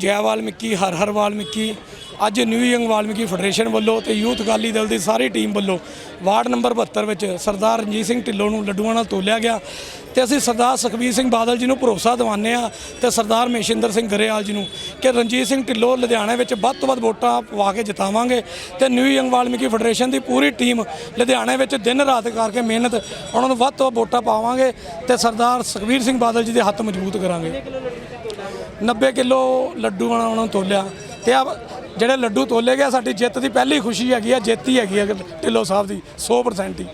ਜੈ ਵਾਲਮੀਕੀ ਹਰ ਹਰ ਵਾਲਮੀਕੀ ਅੱਜ new young Valmiki federation ਵੱਲੋਂ ਤੇ ਯੂਥ ਅਕਾਲੀ ਦਲ ਦੀ ਸਾਰੀ ਟੀਮ ਵੱਲੋਂ ਵਾਰਡ ਨੰਬਰ 72 ਵਿੱਚ ਸਰਦਾਰ ਰਣਜੀਤ ਸਿੰਘ ਢਿੱਲੋਂ ਨੂੰ ਲੱਡੂਆਂ ਨਾਲ ਤੋਲਿਆ ਗਿਆ ਤੇ ਅਸੀਂ ਸਰਦਾਰ ਸੁਖਬੀਰ ਸਿੰਘ ਬਾਦਲ ਜੀ ਨੂੰ ਭਰੋਸਾ ਦਿਵਾਉਂਦੇ ਆ ਤੇ ਸਰਦਾਰ ਮੇਸ਼ਿੰਦਰ ਸਿੰਘ ਗਰੇਵਾਲ ਜੀ ਨੂੰ ਕਿ ਰਣਜੀਤ ਸਿੰਘ ਢਿੱਲੋਂ ਲੁਧਿਆਣਾ ਵਿੱਚ ਵੱਧ ਤੋਂ ਵੱਧ ਵੋਟਾਂ ਪਵਾ ਕੇ ਜਿਤਾਵਾਂਗੇ ਤੇ ਨਿਊ ਯੰਗ ਵਾਲਮੀਕੀ ਫੈਡਰੇਸ਼ਨ ਦੀ ਪੂਰੀ ਟੀਮ ਲੁਧਿਆਣੇ ਵਿੱਚ ਦਿਨ ਰਾਤ ਕਰਕੇ ਮਿਹਨਤ ਉਹਨਾਂ ਨੂੰ ਵੱਧ ਤੋਂ ਵੱਧ ਵੋਟਾਂ ਪਾਵਾਂਗੇ ਤੇ ਸਰਦਾਰ ਸੁਖਬੀਰ ਸਿੰਘ ਬਾਦਲ ਜੀ ਦੇ ਹੱਥ ਮਜ਼ਬੂਤ ਕਰਾਂਗੇ। 90 ਕਿਲੋ ਲੱਡੂ ਉਹਨਾਂ ਨੂੰ ਤੋਲਿਆ ਤੇ ਆ ਜਿਹੜੇ ਲੱਡੂ ਤੋਲੇ ਗਏ, ਸਾਡੀ ਜਿੱਤ ਦੀ ਪਹਿਲੀ ਖੁਸ਼ੀ ਹੈਗੀ ਆ, ਜਿੱਤ ਹੀ ਹੈਗੀ ਆ ਢਿੱਲੋਂ ਸਾਹਿਬ ਦੀ 100% ਹੀ।